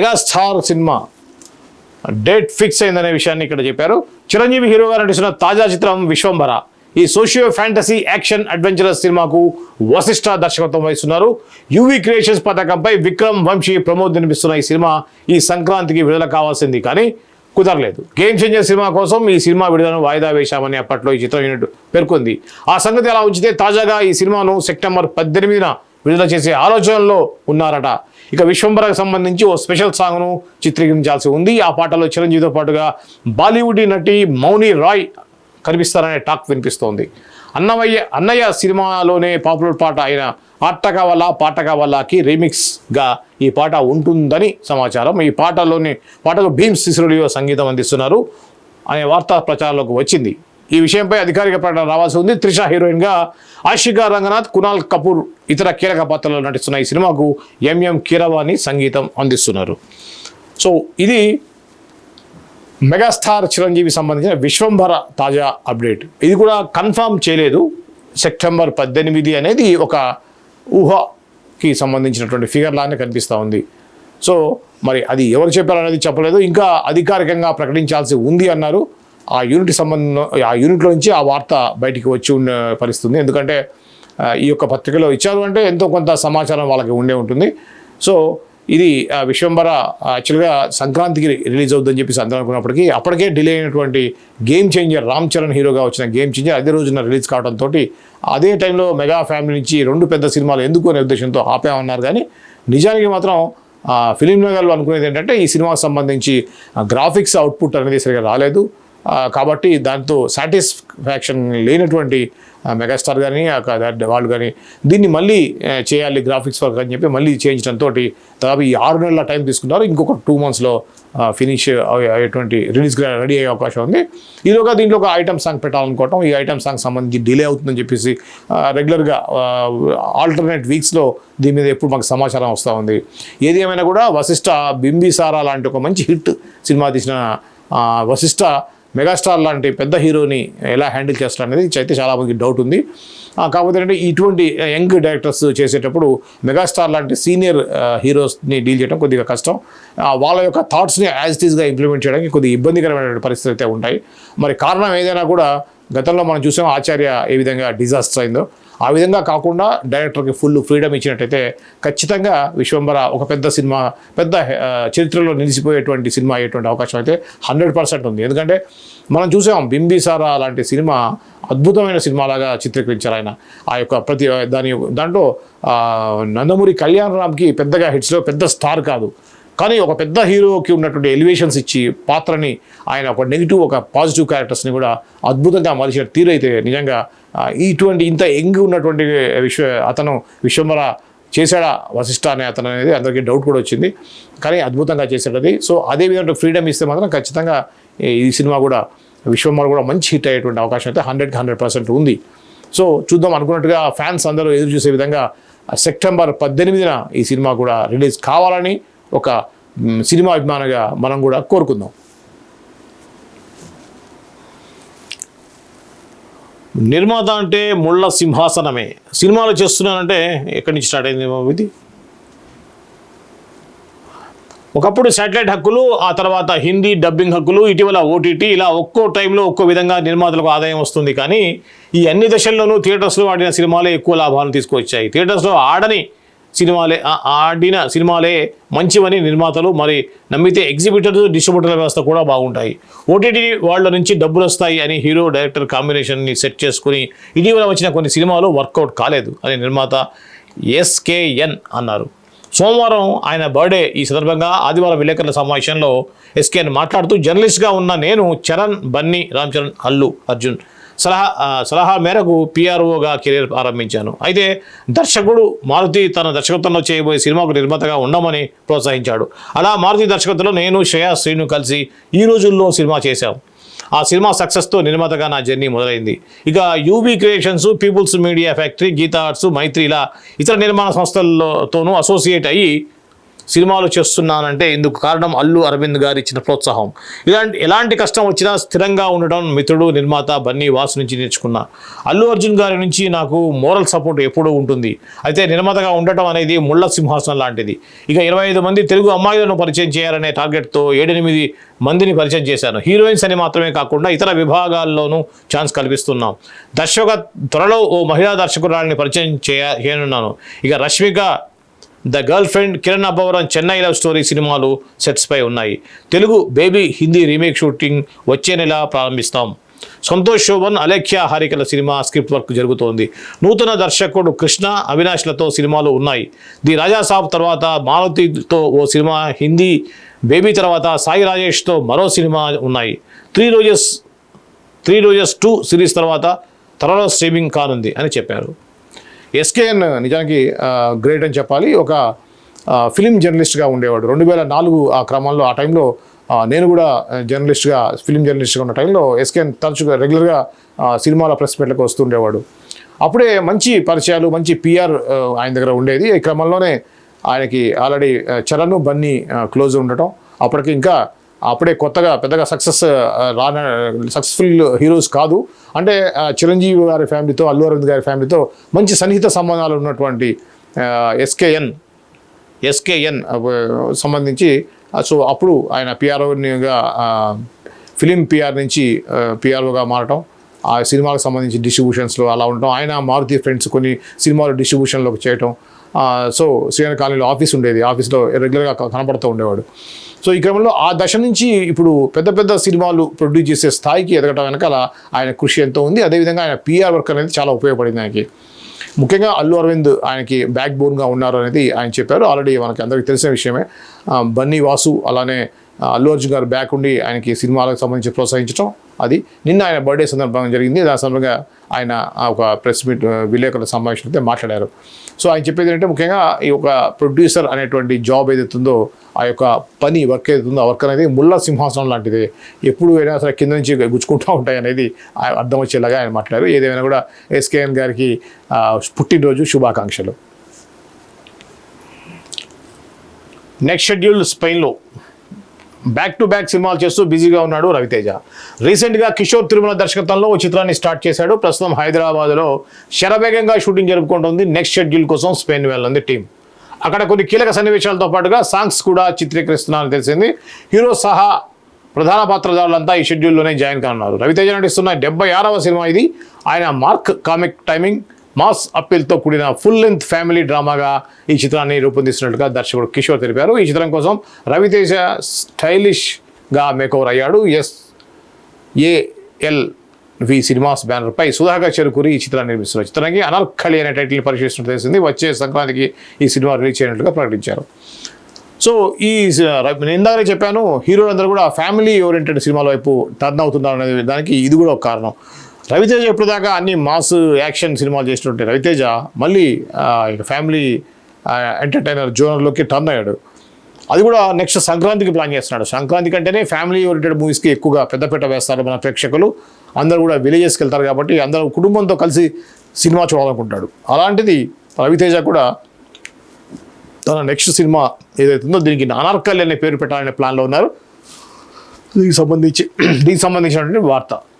Megastar cinema date fix అయిందనే విషయాన్ని ఇక్కడ చెప్పారు. చిరంజీవి హీరోగా నటిస్తున్న తాజా చిత్రం విశ్వంభర. ఈ సోషియో ఫ్యాంటసీ యాక్షన్ అడ్వెంచరస్ సినిమాకు వశిష్ఠ దర్శకత్వం వహిస్తున్నారు. యువి క్రియేషన్స్ పథకంపై విక్రమ్ వంశీ ప్రమోద్ నిర్మిస్తున్న ఈ సినిమా ఈ సంక్రాంతికి విడుదల కావాల్సింది కానీ కుదరలేదు. గేమ్ చేంజర్ సినిమా కోసం ఈ సినిమా విడుదలను వాయిదా వేశామని అప్పట్లో ఈ చిత్రం యూనిట్ పేర్కొంది. ఆ సంగతి అలా ఉంచితే తాజాగా ఈ సినిమాను సెప్టెంబర్ పద్దెనిమిదిన విడుదల చేసే ఆలోచనలో ఉన్నారట ఇక విశ్వంబరకు సంబంధించి ఓ స్పెషల్ సాంగ్ను చిత్రీకరించాల్సి ఉంది. ఆ పాటలో చిరంజీవితో పాటుగా బాలీవుడ్ నటి మౌని రాయ్ కనిపిస్తారనే టాక్ వినిపిస్తోంది. అన్నమయ్య అన్నయ్య సినిమాలోనే పాపులర్ పాట అయిన ఆట కావాలా పాట కావాలాకి రీమిక్స్గా ఈ పాట ఉంటుందని సమాచారం. ఈ పాటలోని పాటలో భీమ్స్ సిసురుడియో సంగీతం అందిస్తున్నారు అనే వార్తా ప్రచారంలోకి వచ్చింది. ఈ విషయంపై అధికారిక ప్రకటన రావాల్సి ఉంది. త్రిష హీరోయిన్గా ఆషికా రంగనాథ్ కునాల్ కపూర్ ఇతర కీలక పాత్రలో నటిస్తున్న ఈ సినిమాకు ఎంఎం కీరవాణి సంగీతం అందిస్తున్నారు. సో ఇది మెగాస్టార్ చిరంజీవి సంబంధించిన విశ్వంభర తాజా అప్డేట్. ఇది కూడా కన్ఫర్మ్ చేయలేదు. సెప్టెంబర్ పద్దెనిమిది అనేది ఒక ఊహకి సంబంధించినటువంటి ఫిగర్ లానే కనిపిస్తూ ఉంది. సో మరి అది ఎవరు చెప్పారనేది చెప్పలేదు. ఇంకా అధికారికంగా ప్రకటించాల్సి ఉంది అన్నారు. ఆ యూనిట్ సంబంధం ఆ యూనిట్లో నుంచి ఆ వార్త బయటికి వచ్చి ఉన్న పరిస్థితుంది. ఎందుకంటే ఈ యొక్క పత్రికలో ఇచ్చారు అంటే ఎంతో కొంత సమాచారం వాళ్ళకి ఉండే ఉంటుంది. సో ఇది ఆ, విశ్వంబర యాక్చువల్గా సంక్రాంతికి రిలీజ్ అవుతుందని చెప్పేసి అందరూ అనుకున్నప్పటికీ అప్పటికే డిలే అయినటువంటి గేమ్ చేంజర్ రామ్ చరణ్ హీరోగా వచ్చిన గేమ్ చేంజర్ అదే రోజున రిలీజ్ కావడంతో అదే టైంలో మెగా ఫ్యామిలీ నుంచి రెండు పెద్ద సినిమాలు ఎందుకు అనే ఉద్దేశంతో ఆపామన్నారు. కానీ నిజానికి మాత్రం ఫిలిం నగర్లో అనుకునేది ఏంటంటే ఈ సినిమాకు సంబంధించి గ్రాఫిక్స్ అవుట్పుట్ అనేది సరిగా రాలేదు. కాబట్టి దాంతో సాటిస్ఫాక్షన్ లేనటువంటి మెగాస్టార్ కానీ వాళ్ళు కానీ దీన్ని మళ్ళీ చేయాలి గ్రాఫిక్స్ వర్క్ అని చెప్పి మళ్ళీ చేయించడంతో దాదాపు ఈ ఆరు నెలల టైం తీసుకున్నారు. ఇంకొక టూ మంత్స్లో ఫినిష్ అయ్యేటువంటి రిలీజ్ రెడీ అయ్యే అవకాశం ఉంది. ఈలోగా దీంట్లో ఒక ఐటమ్ సాంగ్ పెట్టాలనుకోవటం. ఈ ఐటమ్ సాంగ్ సంబంధించి డిలే అవుతుందని చెప్పేసి రెగ్యులర్గా ఆల్టర్నేట్ వీక్స్లో దీని మీద ఎప్పుడు మాకు సమాచారం వస్తూ ఉంది. ఏది ఏమైనా కూడా వశిష్ఠ బింబిసారా లాంటి ఒక మంచి హిట్ సినిమా తీసిన ఆ, వశిష్ఠ మెగాస్టార్ లాంటి పెద్ద హీరోని ఎలా హ్యాండిల్ చేస్తారు అనేది అయితే చాలామందికి డౌట్ ఉంది. కాకపోతే ఏంటంటే ఇటువంటి యంగ్ డైరెక్టర్స్ చేసేటప్పుడు మెగాస్టార్ లాంటి సీనియర్ హీరోస్ని డీల్ చేయడం కొద్దిగా కష్టం. వాళ్ళ యొక్క థాట్స్ని యాజ్ ఇట్ ఇంప్లిమెంట్ చేయడానికి కొద్దిగా ఇబ్బందికరమైనటువంటి పరిస్థితి అయితే ఉంటాయి. మరి కారణం ఏదైనా కూడా గతంలో మనం చూసాం ఆచార్య ఏ విధంగా డిజాస్టర్ అయిందో ఆ విధంగా కాకుండా డైరెక్టర్కి ఫుల్ ఫ్రీడమ్ ఇచ్చినట్టయితే ఖచ్చితంగా విశ్వంబర ఒక పెద్ద సినిమా పెద్ద చరిత్రలో నిలిచిపోయేటువంటి సినిమా అయ్యేటువంటి అవకాశం అయితే హండ్రెడ్ పర్సెంట్ ఉంది. ఎందుకంటే మనం చూసాం బింబిసారా లాంటి సినిమా అద్భుతమైన సినిమాలాగా చిత్రీకరించారు ఆయన. ఆ యొక్క ప్రతి దాని దాంట్లో నందమూరి కళ్యాణరామ్కి పెద్దగా హిట్స్లో పెద్ద స్టార్ కాదు. కానీ ఒక పెద్ద హీరోకి ఉన్నటువంటి ఎలివేషన్స్ ఇచ్చి పాత్రని ఆయన ఒక నెగిటివ్ ఒక పాజిటివ్ క్యారెక్టర్స్ని కూడా అద్భుతంగా మలిచిన తీరు అయితే నిజంగా ఇటువంటి ఇంత యంగ్ ఉన్నటువంటి విశ్వ అతను విశ్వమర చేశాడా వశిష్ఠ అనే అతను అనేది అందరికీ డౌట్ కూడా వచ్చింది. కానీ అద్భుతంగా చేశాడు అది సో అదే విధంగా ఫ్రీడమ్ ఇస్తే మాత్రం ఖచ్చితంగా ఈ సినిమా కూడా విశ్వమర కూడా మంచి హిట్ అయ్యేటువంటి అవకాశం అయితే హండ్రెడ్కి హండ్రెడ్ పర్సెంట్ ఉంది. సో చూద్దాం అనుకున్నట్టుగా ఫ్యాన్స్ అందరూ ఎదురు చూసే విధంగా సెప్టెంబర్ పద్దెనిమిదిన ఈ సినిమా కూడా రిలీజ్ కావాలని ఒక సినిమా అభిమానిగా మనం కూడా కోరుకుందాం. నిర్మాత అంటే ముళ్ళ సింహాసనమే. సినిమాలు చేస్తున్నానంటే ఎక్కడి నుంచి స్టార్ట్ అయింది ఇది? ఒకప్పుడు శాటిలైట్ హక్కులు ఆ తర్వాత హిందీ డబ్బింగ్ హక్కులు ఇటీవల ఓటీటీ ఇలా ఒక్కో టైంలో ఒక్కో విధంగా నిర్మాతలకు ఆదాయం వస్తుంది. కానీ ఈ అన్ని దశల్లోనూ థియేటర్స్లో ఆడిన సినిమాలే ఎక్కువ లాభాలను తీసుకొచ్చాయి థియేటర్స్లో ఆడని సినిమాలే ఆడిన సినిమాలే మంచివని నిర్మాతలు మరి నమ్మితే ఎగ్జిబిటర్స్ డిస్ట్రిబ్యూటర్ల వ్యవస్థ కూడా బాగుంటాయి. ఓటీటీ వాళ్ళ నుంచి డబ్బులు వస్తాయి అని హీరో డైరెక్టర్ కాంబినేషన్ని సెట్ చేసుకుని ఇటీవల వచ్చిన కొన్ని సినిమాలు వర్కౌట్ కాలేదు అని నిర్మాత ఎస్కేఎన్ అన్నారు. సోమవారం ఆయన బర్త్డే ఈ సందర్భంగా ఆదివారం విలేకరుల సమావేశంలో ఎస్కేఎన్ మాట్లాడుతూ జర్నలిస్ట్గా ఉన్న నేను చరణ్ బన్నీ రామ్ చరణ్ అల్లు అర్జున్ సలహా సలహా మేరకు పిఆర్ఓగా కెరీర్ ప్రారంభించాను అయితే దర్శకుడు మారుతి తన దర్శకత్వంలో చేయబోయే సినిమాకు నిర్మాతగా ఉండమని ప్రోత్సహించాడు. అలా మారుతి దర్శకత్వంలో నేను శ్రేయా శ్రీను కలిసి ఈ రోజుల్లో సినిమా చేశాం. ఆ సినిమా సక్సెస్తో నిర్మాతగా నా జర్నీ మొదలైంది. ఇక UV Creations People's Media Factory Geetha Arts Mythri ఇలా ఇతర నిర్మాణ సంస్థలతోనూ అసోసియేట్ అయ్యి సినిమాలు చేస్తున్నానంటే ఇందుకు కారణం అల్లు అరవింద్ గారు ఇచ్చిన ప్రోత్సాహం. ఇలాంటి ఎలాంటి కష్టం వచ్చినా స్థిరంగా ఉండడం మిత్రుడు నిర్మాత బన్నీ వాసు నుంచి నేర్చుకున్నా. అల్లు అర్జున్ గారి నుంచి నాకు మోరల్ సపోర్ట్ ఎప్పుడూ ఉంటుంది. అయితే నిర్మాతగా ఉండటం అనేది ముళ్ళ సింహాసనం లాంటిది. ఇక ఇరవై ఐదు మంది తెలుగు అమ్మాయిలను పరిచయం చేయాలనే టార్గెట్తో ఏడెనిమిది మందిని పరిచయం చేశాను. హీరోయిన్స్ అని మాత్రమే కాకుండా ఇతర విభాగాల్లోనూ ఛాన్స్ కల్పిస్తున్నాం. దర్శక త్వరలో ఓ మహిళా దర్శకురాలని పరిచయం చేయ చేయనున్నాను. ఇక Rashmika The Girlfriend Kiran Abbavaram Chennai Love Story సినిమాలు సెట్స్పై ఉన్నాయి. Telugu Baby Hindi remake shooting వచ్చే నెల ప్రారంభిస్తాం. సంతోష్ శోభన్ అలేఖ్య హారికల సినిమా స్క్రిప్ట్ వర్క్ జరుగుతోంది. నూతన దర్శకుడు కృష్ణ అవినాష్లతో సినిమాలు ఉన్నాయి. ది రాజా సాబ్ తర్వాత మారుతితో ఓ సినిమా హిందీ బేబీ తర్వాత సాయి రాజేష్తో మరో సినిమా ఉన్నాయి. Three Roses Three Roses two series తర్వాత త్వరలో స్ట్రీమింగ్ కానుంది అని చెప్పారు. ఎస్కేఎన్ నిజానికి గ్రేట్ అని చెప్పాలి. ఒక ఫిలిం జర్నలిస్ట్గా ఉండేవాడు. రెండు వేల నాలుగు ఆ క్రమంలో ఆ టైంలో నేను కూడా జర్నలిస్ట్గా ఫిలిం జర్నలిస్ట్గా ఉన్న టైంలో ఎస్కేఎన్ తరచుగా రెగ్యులర్గా సినిమాల ప్రెస్ మీట్లకు వస్తుండేవాడు అప్పుడే మంచి పరిచయాలు మంచి పిఆర్ ఆయన దగ్గర ఉండేది. ఈ క్రమంలోనే ఆయనకి ఆల్రెడీ చరణ్ బన్నీ క్లోజ్ ఉండటం. అప్పటికి ఇంకా అప్పుడే కొత్తగా పెద్దగా సక్సెస్ రాన సక్సెస్ఫుల్ హీరోస్ కాదు. అంటే చిరంజీవి గారి ఫ్యామిలీతో అల్లు అరవింద్ గారి ఫ్యామిలీతో మంచి సన్నిహిత సంబంధాలు ఉన్నటువంటి ఎస్కేఎన్ ఎస్కేఎన్ సంబంధించి సో అప్పుడు ఆయన పిఆర్ఓగా ఫిలిం పిఆర్ నుంచి పిఆర్ఓగా మారటం. ఆ సినిమాలకు సంబంధించి డిస్ట్రిబ్యూషన్స్లో అలా ఉండటం. ఆయన మారుతి ఫ్రెండ్స్ కొన్ని సినిమాలు డిస్ట్రిబ్యూషన్లోకి చేయటం. సో శ్రీనగర్ కాలనీలో ఆఫీస్ ఉండేది. ఆఫీస్లో రెగ్యులర్గా కనపడుతూ ఉండేవాడు. సో ఈ క్రమంలో ఆ దశ నుంచి ఇప్పుడు పెద్ద పెద్ద సినిమాలు ప్రొడ్యూస్ చేసే స్థాయికి ఎదగటం వెనకాల ఆయన కృషి ఎంతో ఉంది. అదేవిధంగా ఆయన పిఆర్ వర్క్ అనేది చాలా ఉపయోగపడింది ఆయనకి. ముఖ్యంగా అల్లు అరవింద్ ఆయనకి బ్యాక్ బోన్గా ఉన్నారు అనేది ఆయన చెప్పారు. ఆల్రెడీ మనకి అందరికీ తెలిసిన విషయమే. బన్నీ వాసు అలానే అల్లు అర్జున్ గారు బ్యాక్ ఉండి ఆయనకి సినిమాలకు సంబంధించి ప్రోత్సహించడం అది నిన్న ఆయన బర్త్డే సందర్భంగా జరిగింది. దాని సందర్భంగా ఆయన ఒక ప్రెస్ మీట్ విలేకరుల సమావేశంలో మాట్లాడారు. సో ఆయన చెప్పేది ఏంటంటే ముఖ్యంగా ఈ ఒక ప్రొడ్యూసర్ అనేటువంటి జాబ్ ఏదైతుందో ఆ యొక్క పని వర్క్ ఏదైతుందో ఆ వర్క్ అనేది ముళ్ళ సింహాసనం లాంటిది. ఎప్పుడు అయినా సరే కింద నుంచి గుచ్చుకుంటూ ఉంటాయి అనేది అర్థం వచ్చేలాగా ఆయన మాట్లాడారు. ఏదేమైనా కూడా ఎస్కేఎన్ గారికి పుట్టినరోజు శుభాకాంక్షలు. నెక్స్ట్ షెడ్యూల్ స్పెయిన్లో బ్యాక్ టు బ్యాక్ సినిమాలు చేస్తూ బిజీగా ఉన్నాడు రవితేజ. రీసెంట్గా కిషోర్ తిరుమల దర్శకత్వంలో ఓ చిత్రాన్ని స్టార్ట్ చేశాడు. ప్రస్తుతం హైదరాబాద్లో శరవేగంగా షూటింగ్ జరుపుకుంటుంది. నెక్స్ట్ షెడ్యూల్ కోసం స్పెయిన్ వెళ్ళింది టీం. అక్కడ కొన్ని కీలక సన్నివేశాలతో పాటుగా సాంగ్స్ కూడా చిత్రీకరిస్తున్నారని తెలిసింది. హీరో సహా ప్రధాన పాత్రదారులంతా ఈ షెడ్యూల్లోనే జాయిన్ కానున్నారు. రవితేజ నటిస్తున్న డెబ్బై ఆరవ సినిమా ఇది. ఆయన మార్క్ కామిక్ టైమింగ్ మాస్ అప్పీల్తో కూడిన ఫుల్ లెంత్ ఫ్యామిలీ డ్రామాగా ఈ చిత్రాన్ని రూపొందిస్తున్నట్టుగా దర్శకుడు కిషోర్ తెలిపారు. ఈ చిత్రం కోసం రవితేజ స్టైలిష్గా మేకోవర్ అయ్యాడు. ఎస్. ఏఎల్ వి సినిమాస్ బ్యానర్పై సుధాకర్ చెరుకూరి ఈ చిత్రాన్ని నిర్మిస్తున్నారు చిత్రానికి అనార్కళి అనే టైటిల్ పరిశీలిస్తున్నట్టు తెలిసింది. వచ్చే సంక్రాంతికి ఈ సినిమా రిలీజ్ చేయనట్లుగా ప్రకటించారు. సో ఈ నేను ఇందాకనే చెప్పాను హీరోలందరూ కూడా ఫ్యామిలీ ఓరియంటెడ్ సినిమాల వైపు టర్న్ అవుతున్నారు అనేది దానికి ఇది కూడా ఒక కారణం. రవితేజ ఎప్పుడు దాకా అన్ని మాస్ యాక్షన్ సినిమాలు చేసినట్టే. రవితేజ మళ్ళీ ఫ్యామిలీ ఎంటర్టైనర్ జోనర్లోకి టర్న్ అయ్యాడు. అది కూడా నెక్స్ట్ సంక్రాంతికి ప్లాన్ చేస్తున్నాడు. సంక్రాంతి కంటేనే ఫ్యామిలీ ఓరియంటెడ్ మూవీస్కి ఎక్కువగా పెద్దపీట వేస్తారు మన ప్రేక్షకులు. అందరూ కూడా విలేజెస్కి వెళ్తారు కాబట్టి అందరూ కుటుంబంతో కలిసి సినిమా చూడాలనుకుంటాడు. అలాంటిది రవితేజ కూడా తన నెక్స్ట్ సినిమా ఏదైతుందో దీనికి అనార్కలి అనే పేరు పెట్టాలనే ప్లాన్లో ఉన్నారు. దీనికి సంబంధించి దీనికి సంబంధించినటువంటి వార్త.